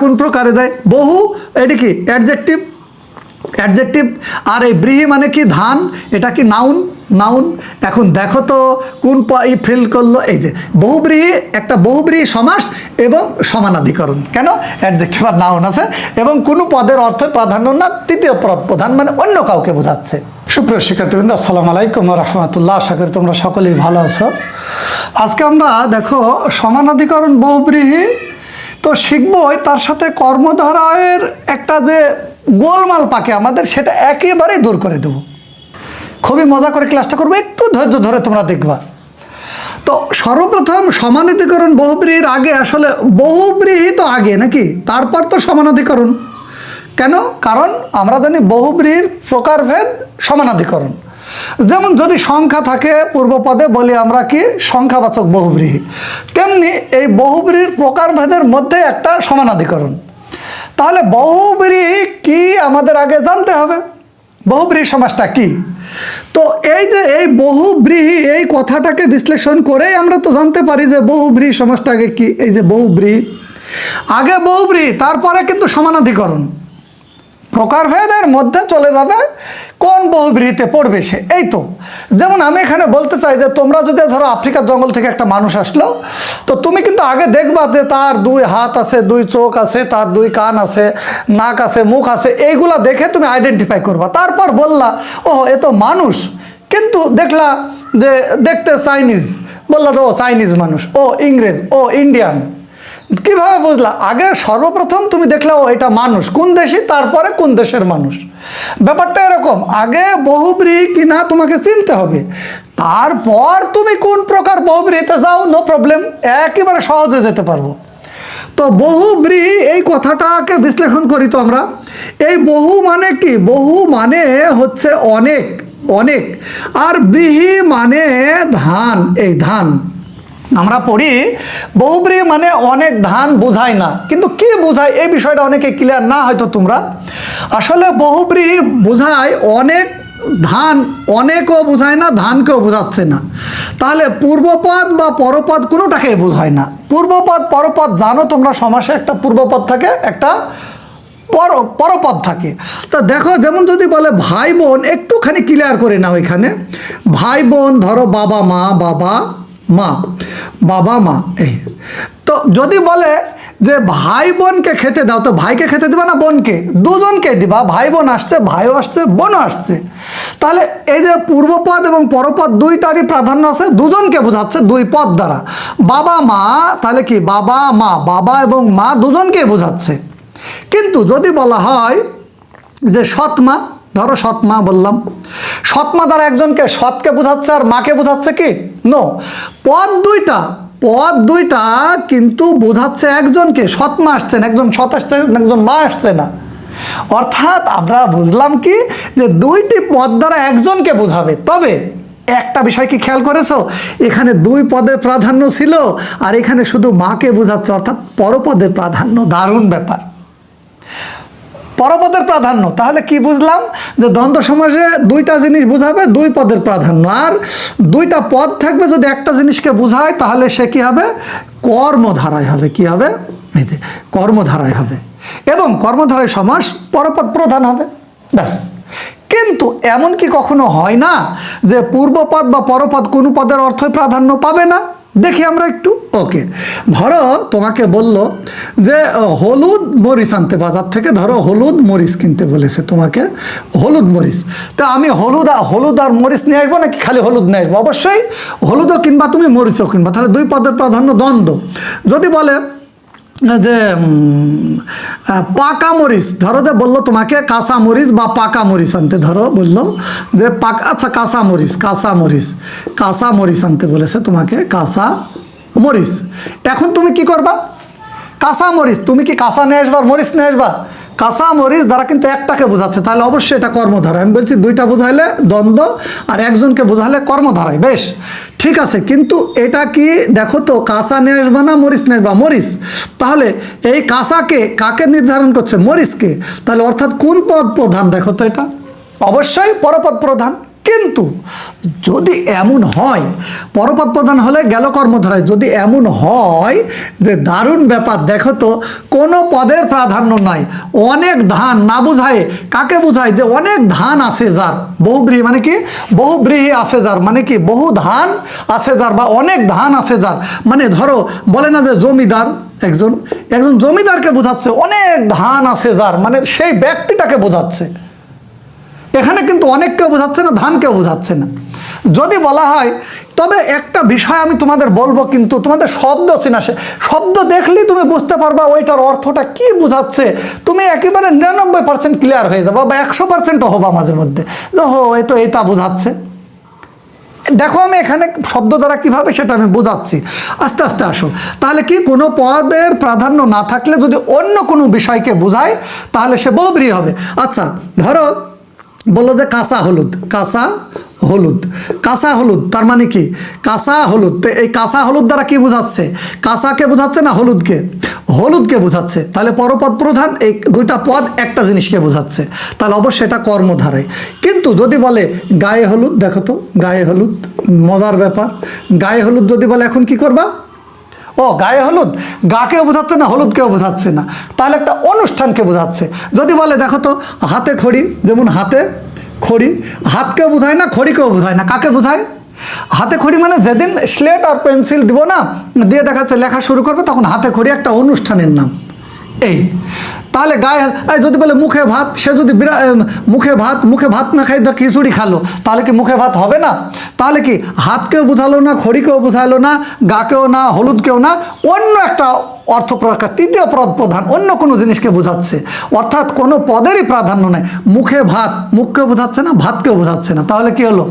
কোন প্রকারে দেয়? বহু, এটি কি? অ্যাডজেক্টিভ? অ্যাডজেক্টিভ? আর এই ব্রিহি মানে কি? ধান? এটা কি নাউন? নাউন? এখন দেখো তো কোন প- ই ফিল করল। এই যে বহুব্রীহি একটা বহুব্রীহি সমাস এবং সমানাধিকরণ। কেন? অ্যাডজেক্টিভ আর নাউন আছে। এবং কোনো পদের অর্থ প্রাধান্য না, তৃতীয় পদ প্রধান মানে অন্য কাউকে বোঝাচ্ছে। সুপ্রিয় শিক্ষার্থীবৃন্দ, আসসালামু আলাইকুম রহমতুল্লাহ। আশা করি তোমরা সকলেই ভালো আছো। আজকে আমরা দেখো সমানাধিকরণ বহুব্রীহি তো শিখবই, তার সাথে কর্মধারায়ের একটা যে গোলমাল পাকে আমাদের, সেটা একেবারেই দূর করে দেব। খুবই মজা করে ক্লাসটা করব, একটু ধৈর্য ধরে তোমরা দেখবা। তো সর্বপ্রথম সমানাধিকরণ বহুব্রীহির আগে, আসলে বহুব্রীহি তো আগে নাকি? তারপর তো সমানাধিকরণ। কেন? কারণ আমরা জানি বহুব্রীহির প্রকারভেদ সমানাধিকরণ। যেমন যদি সংখ্যা থাকে পূর্বপদে বলি আমরা কি সংখ্যাবাচক বহুব্রীহি, তেমনি এই বহুব্রীহির প্রকারভেদের মধ্যে একটা সমানাধিকরণ। তাহলে বহুব্রীহি কি আমাদের আগে জানতে হবে? বহুব্রীহি সমাজটা কি? তো এই যে এই বহুব্রীহি এই কথাটাকে বিশ্লেষণ করেই আমরা তো জানতে পারি যে বহুব্রীহি সমাজটা আগে কি, এই যে বহুব্রীহি। আগে বহুব্রীহি, তারপরে কিন্তু সমানাধিকরণ। প্রকারভেদের মধ্যে চলে যাবে কোন বহুব্রীহিতে পড়বে সে? এই তো। যেমন আমি এখানে বলতে চাই যে তোমরা যদি ধরো আফ্রিকার জঙ্গল থেকে একটা মানুষ আসলো, তো তুমি কিন্তু আগে দেখবা যে তার দুই হাত আছে, দুই চোখ আছে, তার দুই কান আছে, নাক আছে, মুখ আছে, এইগুলা দেখে তুমি আইডেন্টিফাই করবা। তারপর বললা ও এ তো মানুষ। কিন্তু দেখলা যে দেখতে চাইনিজ বললা, তো ও চাইনিজ মানুষ। ও ইংরেজ, ও ইন্ডিয়ান কীভাবে বুঝলা? আগে সর্বপ্রথম তুমি দেখলে, ও এটা মানুষ। কোন দেশি, তারপরে কোন দেশের মানুষ? ব্যাপারটা এরকম, আগে বহুব্রীহি কিনা তোমাকে চিনতে হবে। তারপর তুমি কোন প্রকার বহুব্রীহিতে যাও নো প্রবলেম একেবারে সহজে যেতে পারব। তো বহুব্রীহি এই কথাটাকে বিশ্লেষণ করি তো আমরা এই বহু মানে কি? বহু মানে হচ্ছে অনেক অনেক। আর ব্রীহি মানে ধান, এই ধান। আমরা পড়ি বহুব্রীহি মানে অনেক ধান বোঝায় না। কিন্তু কি বোঝায়? এই বিষয়টা অনেকে ক্লিয়ার না হয়তো তোমরা। আসলে বহুব্রীহি বোঝায় অনেক ধান, অনেকও বোঝায় না, ধানকেও বোঝাচ্ছে না। তাহলে পূর্বপদ বা পরপদ কোনোটাকেই বোঝায় না। পূর্বপদ, পরপদ জানো তোমরা, সমাসে একটা পূর্বপদ থাকে, একটা পর, পরপদ থাকে। তা দেখো, যেমন যদি বলে ভাই বোন, একটুখানি ক্লিয়ার করে নাও এখানে। ভাই বোন, ধরো বাবা, মা, বাবা মা, বাবা, মা, এই। তো যদি বলে যে ভাই বোনকে খেতে দাও, তো ভাইকে খেতে দেবা না বোনকে? দুজনকে দিবা। ভাই বোন আসছে, ভাইও আসছে, বোনও আসছে। তাহলে এই যে পূর্বপদ এবং পরপদ দুইটারই প্রাধান্য আছে, দুজনকে বোঝাচ্ছে দুই পদ দ্বারা। বাবা, মা, তাহলে কি বাবা, মা, বাবা এবং মা দুজনকে বোঝাচ্ছে। কিন্তু যদি বলা হয় যে সৎ মা ধরো সৎ মা বললাম। সৎ মা দ্বারা একজনকে সৎকে বোঝাচ্ছে আর মাকে বোঝাচ্ছে কি? নো পদ দুইটা পদ দুইটা কিন্তু বোঝাচ্ছে একজনকে। সৎ মা আসছেন একজন সৎ আসছে একজন মা আসছে না। অর্থাৎ আমরা বুঝলাম কি? যে দুইটি পদ দ্বারা একজনকে বোঝাবে। তবে একটা বিষয় কি খেয়াল করেছ? এখানে দুই পদের প্রাধান্য ছিল আর এখানে শুধু মাকে বোঝাচ্ছে, অর্থাৎ পরপদের প্রাধান্য। দারুণ ব্যাপার। পরপদের প্রাধান্য। তাহলে কি বুঝলাম? যে দ্বন্দ্ব সমাজে দুইটা জিনিস বোঝাবে, দুই পদের প্রাধান্য। আর দুইটা পদ থাকবে, যদি একটা জিনিসকে বোঝায়, তাহলে সে কি হবে? কর্মধারায় হবে। কি হবে? এই যে কর্মধারায় হবে। এবং কর্মধারায় সমাস পরপদ প্রধান হবে। ব্যাস। কিন্তু এমন কি কখনো হয় না যে পূর্বপদ বা পরপদ কোনো পদের অর্থই প্রাধান্য পাবে না? দেখি আমরা একটু ওকে ধরো তোমাকে বলল যে হলুদ মরিচ আনতে, বাজার থেকে ধরো হলুদ মরিচ কিনতে বলেছে তোমাকে, হলুদ মরিচ। তা আমি হলুদ হলুদ আর মরিচ নিয়ে আসব নাকি খালি হলুদ নিয়ে আসব? অবশ্যই হলুদও কিনবা, তুমি মরিচও কিনবা। তাহলে দুই পদের প্রাধান্য দ্বন্দ্ব। যদি বলে যে পাকা মরিচ। ধরো যে বলল তোমাকে কাঁচা মরিচ বা পাকা মরিচ আনতে, ধরো বলল যে পাকা আচ্ছা কাঁচা মরিচ কাঁচা মরিচ কাঁচা মরিচ আনতে বলেছে তোমাকে কাঁচা মরিচ। এখন তুমি কি করবা? কাঁচা মরিচ, তুমি কি কাঁচা নিয়ে আসবা, মরিচ নিয়ে আসবা? কাঁচা মরিচ দ্বারা কিন্তু একটাকে বোঝাচ্ছে, তাহলে অবশ্যই এটা কর্মধারা। আমি বলছি দুইটা বোঝাইলে দ্বন্দ্ব, আর একজনকে বোঝালে কর্মধারায়, বেশ? ঠিক আছে, কিন্তু এটা কি, দেখো তো, কাঁচা নিয়ে না মরিচ নিয়ে মরিচ। তাহলে এই কাঁচাকে কাকে নির্ধারণ করছে? মরিচকে। তাহলে অর্থাৎ কোন পদ প্রধান, দেখো তো এটা? অবশ্যই পরপদ প্রধান। কিন্তু যদি এমন হয়, পরপদ প্রধান হলে গেল কর্মধারায় যদি এমন হয় যে দারুণ ব্যাপার, দেখো তো, কোনো পদের প্রাধান্য নাই। অনেক ধান না বুঝায়, কাকে বোঝায়? যে অনেক ধান আছে যার। বহুব্রীহি মানে কি? বহুব্রীহি আছে যার। মানে কি? বহু ধান আছে যার বা অনেক ধান আছে যার। মানে ধরো, বলে না যে জমিদার একজন একজন জমিদারকে বোঝাচ্ছে, অনেক ধান আছে যার। মানে সেই ব্যক্তিটাকে বোঝাচ্ছে। এখানে কিন্তু অনেককেও বোঝাচ্ছে না ধানকেও বোঝাচ্ছে না। যদি বলা হয়, তবে একটা বিষয় আমি তোমাদের বলব কিন্তু, তোমাদের শব্দ চেনা সে শব্দ দেখলেই তুমি বুঝতে পারবা ওইটার অর্থটা কি বোঝাচ্ছে। তুমি একেবারে নিরানব্বই পার্সেন্ট ক্লিয়ার হয়ে যাব বা একশো পার্সেন্টও হবা মাঝে মধ্যে। হো এই তো এইটা বোঝাচ্ছে। দেখো আমি এখানে শব্দ দ্বারা কীভাবে সেটা আমি বোঝাচ্ছি। আস্তে আস্তে আসো। তাহলে কি কোনো পদের প্রাধান্য না থাকলে যদি অন্য কোনো বিষয়কে বোঝায়, তাহলে সে বহুব্রী হবে। আচ্ছা ধরো বলল যে কাঁচা হলুদ কাঁচা হলুদ। কাঁচা হলুদ, তার মানে কি? কাঁচা হলুদ, তো এই কাঁচা হলুদ দ্বারা কি বোঝাচ্ছে? কাঁচাকে বোঝাচ্ছে না হলুদকে? হলুদকে বোঝাচ্ছে। তাহলে পরপদ প্রধান এই দুইটা পদ একটা জিনিসকে বোঝাচ্ছে। তাহলে অবশ্যই এটা কর্মধারায়। কিন্তু যদি বলে গায়ে হলুদ, দেখো তো, গায়ে হলুদ, মজার ব্যাপার। গায়ে হলুদ যদি বলে, এখন কি করবা? ও, গায়ে হলুদ? গাকেও বোঝাচ্ছে না, হলুদকেও বোঝাচ্ছে না। তাহলে একটা অনুষ্ঠানকে বোঝাচ্ছে। যদি বলে, দেখো তো, হাতে খড়ি, যেমন হাতে খড়ি, হাতকেও বোঝায় না, খড়িকেও বোঝায় না। কাকে বোঝায়? হাতে খড়ি মানে যেদিন স্লেট আর পেন্সিল দিব না, দিয়ে দেখাচ্ছে, লেখা শুরু করবে, তখন হাতে খড়ি একটা অনুষ্ঠানের নাম। এই, তাহলে গায়ে যদি বলে মুখে ভাত, সে যদি বিরা মুখে ভাত মুখে ভাত না খাই তো খিচুড়ি খালো। তাহলে কি মুখে ভাত হবে না? তাহলে কি হাতকেও বোঝালো না, খড়িকেও বোঝালো না, গাকেও না, হলুদকেও না, অন্য একটা অর্থ প্রকার, তৃতীয় পদ প্রধান, অন্য কোনো জিনিসকে বোঝাচ্ছে। অর্থাৎ কোনো পদেরই প্রাধান্য নেই। মুখে ভাত, মুখকেও বোঝাচ্ছে না, ভাতকেও বোঝাচ্ছে না। তাহলে কি হলো?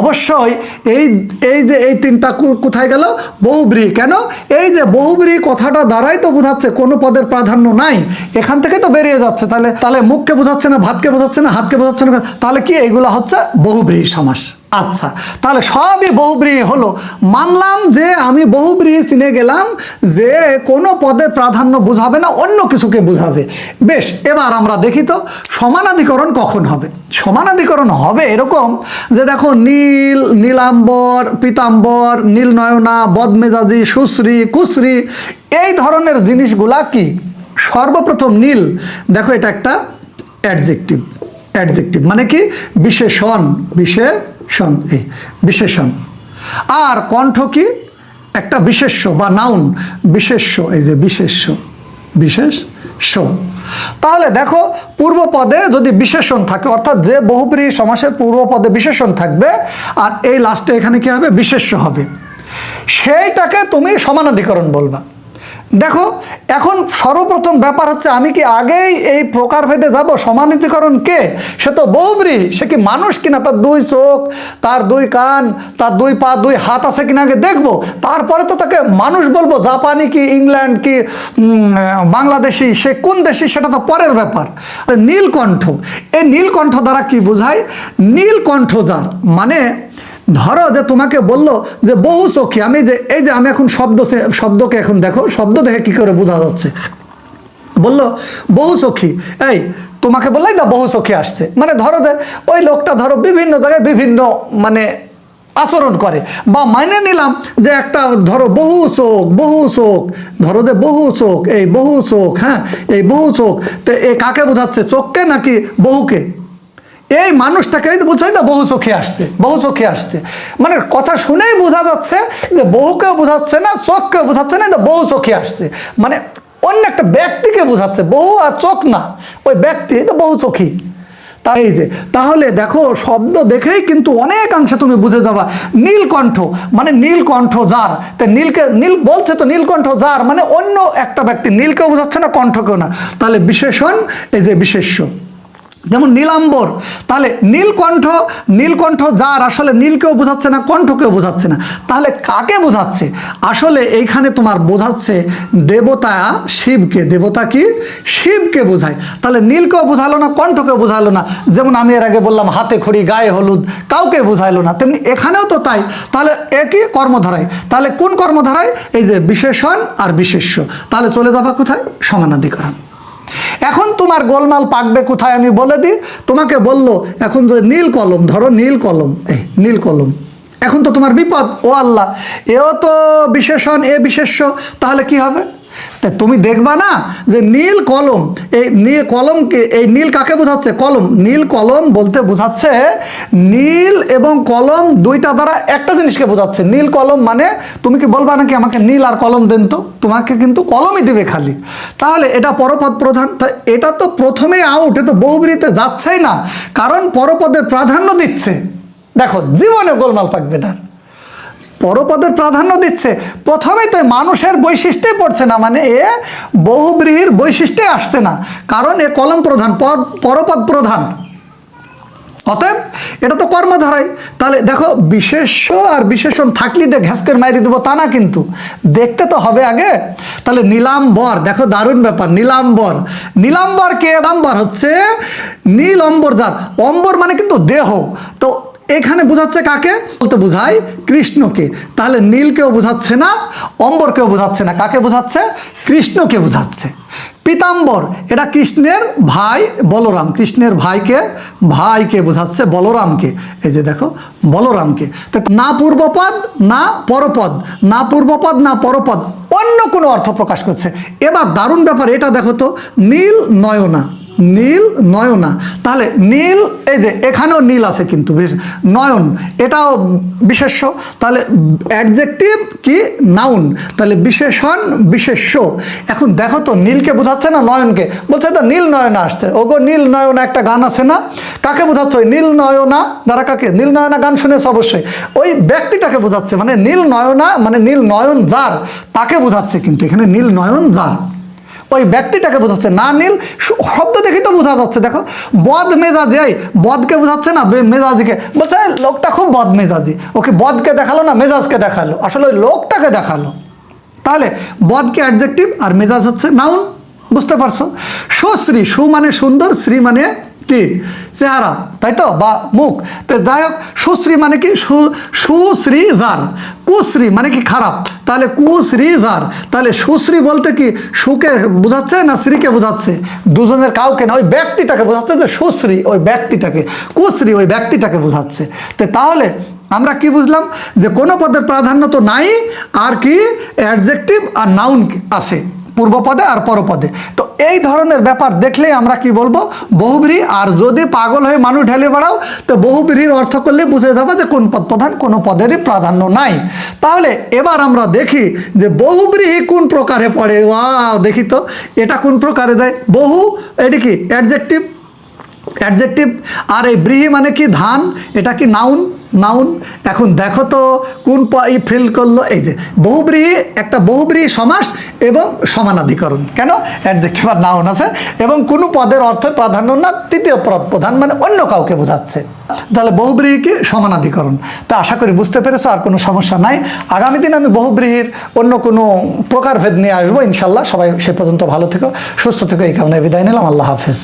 অবশ্যই এই এই যে এই তিনটা কোথায় গেল? বহুব্রী। কেন? এই যে বহুব্রী কথাটা দ্বারাই তো বোঝাচ্ছে কোনো পদের প্রাধান্য নাই। এখান থেকে তো বেরিয়ে যাচ্ছে। তাহলে তাহলে মুখকে বোঝাচ্ছে না, ভাতকে বোঝাচ্ছে না, হাতকে বোঝাচ্ছে না, তাহলে কি এইগুলো হচ্ছে বহুব্রী সমাস? আচ্ছা তাহলে সবই বহুব্রীহি হলো। মানলাম যে আমি বহুব্রীহি চিনে গেলাম যে কোনো পদের প্রাধান্য বোঝাবে না, অন্য কিছুকে বোঝাবে। বেশ, এবার আমরা দেখি তো, সমানাধিকরণ কখন হবে? সমানাধিকরণ হবে এরকম যে দেখো, নীল, নীলাম্বর, পীতাম্বর, নীলনয়না, বদমেজাজি, সুশ্রী, কুশ্রী, এই ধরনের জিনিসগুলা কি? সর্বপ্রথম নীল, দেখো এটা একটা অ্যাডজেক্টিভ। অ্যাডজেক্টিভ মানে কি? বিশেষণ বিশেষণ এই বিশেষণ। আর কণ্ঠ কি? একটা বিশেষ্য বা নাউন বিশেষ্য, এই যে বিশেষ্য বিশেষ শো তাহলে দেখো পূর্ব পদে যদি বিশেষণ থাকে, অর্থাৎ যে বহুব্রী সমাসের পূর্ব পদে বিশেষণ থাকবে, আর এই লাস্টে এখানে কি হবে? বিশেষ্য হবে। সেইটাকে তুমি সমানাধিকরণ বলবা। দেখো, এখন সর্বপ্রথম ব্যাপার হচ্ছে আমি কি আগেই এই প্রকারভেদে যাব? সমানিতিকরণ কে? সে তো বহুব্রী সে কি মানুষ কিনা? তার দুই চোখ, তার দুই কান, তার দুই পা, দুই হাত আছে কিনা আগে দেখব। তারপরে তো তাকে মানুষ বলব, জাপানি কি, ইংল্যান্ড কি বাংলাদেশি, সে কোন দেশি সেটা তো পরের ব্যাপার। নীলকণ্ঠ, এই নীলকণ্ঠ দ্বারা কি বোঝায়? নীলকণ্ঠ যার মানে ধরো যে তোমাকে বলল যে বহু চোখী, আমি যে, এই যে আমি এখন শব্দ শব্দকে এখন দেখো, শব্দ দেখে কি করে বোঝা যাচ্ছে? বলল, বহু চোখী, এই, তোমাকে বললাই না বহু চোখী আসছে। মানে ধরো যে, ওই লোকটা ধরো বিভিন্ন জায়গায় বিভিন্ন মানে আচরণ করে। বা মাইনে নিলাম যে একটা ধরো বহু চোখ বহু চোখ, ধরো যে বহু চোখ, এই বহু চোখ হ্যাঁ এই বহু চোখ, তো এ কাকে বোঝাচ্ছে? চোখকে নাকি বহুকে? এই মানুষটাকে এই তো না বহু চোখে আসছে, বহু চোখে আসছে। মানে কথা শুনেই বোঝা যাচ্ছে যে বহুকে বোঝাচ্ছে না চোখকে বোঝাচ্ছে না বহু চোখে আসছে। মানে অন্য একটা ব্যক্তিকে বোঝাচ্ছে, বহু আর চোখ না, ওই ব্যক্তি তো বহু চোখী। তাই যে, তাহলে দেখো, শব্দ দেখেই কিন্তু অনেকাংশে তুমি বুঝে যাবা, নীলকণ্ঠ মানে নীলকণ্ঠ যার, তা নীলকে, নীল বলছে তো নীলকণ্ঠ যার মানে অন্য একটা ব্যক্তি নীলকেও বোঝাচ্ছে না, কণ্ঠকেও না। তাহলে বিশেষণ, এই যে বিশেষ্য। যেমন নীলাম্বর, তাহলে নীলকণ্ঠ নীলকণ্ঠ যার আসলে নীলকেও বোঝাচ্ছে না, কণ্ঠকেও বোঝাচ্ছে না। তাহলে কাকে বোঝাচ্ছে? আসলে এইখানে তোমার বোঝাচ্ছে দেবতা শিবকে। দেবতা কি? শিবকে বোঝায়। তাহলে নীলকেও বোঝালো না, কণ্ঠকেও বোঝালো না। যেমন আমি এর আগে বললাম, হাতে খড়ি, গায়ে হলুদ, কাউকে বোঝাইলো না। তেমনি এখানেও তো তাই। তাহলে একই কর্মধারায়। তাহলে কোন কর্মধারায়? এই যে বিশেষণ আর বিশেষ্য। তাহলে চলে যাবা কোথায়? সমানাধিকরণ। এখন তোমার গোলমাল পাকবে কোথায় আমি বলে দিই? তোমাকে বলল, এখন যে নীল কলম, ধরো নীল কলম, এই নীল কলম। এখন তো তোমার বিপদ, ও আল্লাহ। এও তো বিশেষণ, এ বিশেষ্য, তাহলে কি হবে? তা তুমি দেখবা না যে নীল কলম, এই নীল কলমকে, এই নীল কাকে বোঝাচ্ছে? কলম। নীল কলম বলতে বোঝাচ্ছে নীল এবং কলম দুইটা দ্বারা একটা জিনিসকে বোঝাচ্ছে। নীল কলম মানে তুমি কি বলবা নাকি আমাকে নীল আর কলম দেন তো? তোমাকে কিন্তু কলমই দিবে খালি। তাহলে এটা পরপদ প্রধান। এটা তো প্রথমেই আউট এ তো বহুব্রীতে যাচ্ছেই না। কারণ পরপদের প্রাধান্য দিচ্ছে। দেখো জীবনে গোলমাল পাকবে না। পরপদের প্রাধান্য দিচ্ছে। প্রথমেই তো মানুষের বৈশিষ্ট্যে পড়ছে না মানে এ বহুব্রীহির বৈশিষ্ট্যে আসছে না, কারণ এ কলম প্রধান, পদ, পরপদ প্রধান। অতএব এটা তো কর্মধারাই। তাহলে দেখো, বিশেষ্য আর বিশেষণ থাকলে যে ঘ্যাসকের মাইরি দেবো তা না কিন্তু। দেখতে তো হবে আগে। তাহলে নীলাম্বর, দেখো দারুণ ব্যাপার, নীলাম্বর। নীলাম্বর কে? নাম্বার হচ্ছে নীল অম্বর অম্বর মানে কিন্তু দেহ। তো এখানে বোঝাচ্ছে কাকে? বলতে বোঝায় কৃষ্ণকে। তাহলে নীলকেও বোঝাচ্ছে না, অম্বরকেও বোঝাচ্ছে না। কাকে বোঝাচ্ছে? কৃষ্ণকে বোঝাচ্ছে। পীতাম্বর, এটা কৃষ্ণের ভাই বলরাম। কৃষ্ণের ভাইকে ভাইকে বোঝাচ্ছে বলরামকে। এই যে দেখো, বলরামকে। না পূর্বপদ, না পরপদ। না পূর্বপদ, না পরপদ। অন্য কোনো অর্থ প্রকাশ করছে। এবার দারুণ ব্যাপার, এটা দেখো তো, নীল নয়না। নীল, নয়না। তাহলে নীল, এই যে এখানেও নীল আছে কিন্তু নয়ন, এটাও বিশেষ্য। তাহলে অ্যাডজেক্টিভ কি? নাউন তাহলে বিশেষণ, বিশেষ্য। এখন দেখো তো, নীলকে বোঝাচ্ছে না নয়নকে? বলছে তো নীল নয়না আসছে। ওগো, নীল নয়না একটা গান আছে না? কাকে বোঝাচ্ছে? ওই নীল নয়না? যারা কাকে? নীল নয়না গান শুনেছে অবশ্যই। ওই ব্যক্তিটাকে বোঝাচ্ছে মানে নীল নয়না মানে নীল নয়ন যার, তাকে বোঝাচ্ছে কিন্তু, এখানে নীল নয়ন যার। ওই ব্যক্তিটাকে বোঝাচ্ছে। না নীল শব্দ দেখেই তো বোঝা যাচ্ছে। দেখো, বদ মেজাজি, এই বদকে বোঝাচ্ছে না মেজাজিকে। বলছে, "এই লোকটা খুব বদ মেজাজি। ওকে বদকে দেখাল না, মেজাজকে দেখাল। আসলে ওই লোকটাকে দেখাল। তাহলে বদকে অ্যাডজেক্টিভ আর মেজাজ হচ্ছে নাউন বুঝতে পারছ? সুশ্রী, সু মানে সুন্দর শ্রী মানে কি চেহারা, তাই তো? বা মুখ? তো যাই হোক, সুশ্রী মানে কি? সুশ্রী যার কুশ্রী মানে কি খারাপ? তাহলে কুশ্রী যার তাহলে সুশ্রী বলতে কি সুকে বোঝাচ্ছে না শ্রীকে বোঝাচ্ছে? দুজনের কাউকে না, ওই ব্যক্তিটাকে বোঝাচ্ছে যে সুশ্রী ওই ব্যক্তিটাকে, কুশ্রী ওই ব্যক্তিটাকে বোঝাচ্ছে। তো তাহলে আমরা কি বুঝলাম? যে কোনো পদের প্রাধান্য তো নাই, আর কি অ্যাডজেক্টিভ আর নাউন আছে পূর্বপদে আর পরপদে। তো এই ধরনের ব্যাপার দেখলেই আমরা কি বলব, বহুব্রী, আর যদি পাগল হয়ে মানুষ ঢেলে বেড়াও, তো বহুব্রীর অর্থ করলে বুঝে যাবে যে কোন পদ প্রধান, কোনো পদেরই প্রাধান্য নাই। তাহলে এবার আমরা দেখি যে বহুব্রীহি কোন প্রকারে পড়ে। ওয়া দেখি তো, এটা কোন প্রকারে দেয়? বহু, এটি কি অ্যাডজেক্টিভ অ্যাডজেক্টিভ, আর এই ব্রিহি মানে কি ধান? এটা কি নাউন? নাউন? এখন দেখো তো কোন ই ফিল করল, এই যে বহুব্রীহি, একটা বহুব্রীহি সমাস এবং সমানাধিকরণ। কেন? অ্যাডজেক্টিভ আর নাউন আছে, এবং কোনো পদের অর্থ প্রাধান্য না তৃতীয় পদ প্রধান মানে অন্য কাউকে বোঝাচ্ছে। তাহলে বহুব্রীহি কি সমানাধিকরণ? তা আশা করি বুঝতে পেরেছ, আর কোনো সমস্যা নাই। আগামী দিন আমি বহুব্রীহির অন্য কোনো প্রকারভেদ নিয়ে আসব, ইনশাল্লাহ সবাই সে পর্যন্ত ভালো থেকো, সুস্থ থেকো, এই কারণে বিদায় নিলাম, আল্লাহ হাফেজ।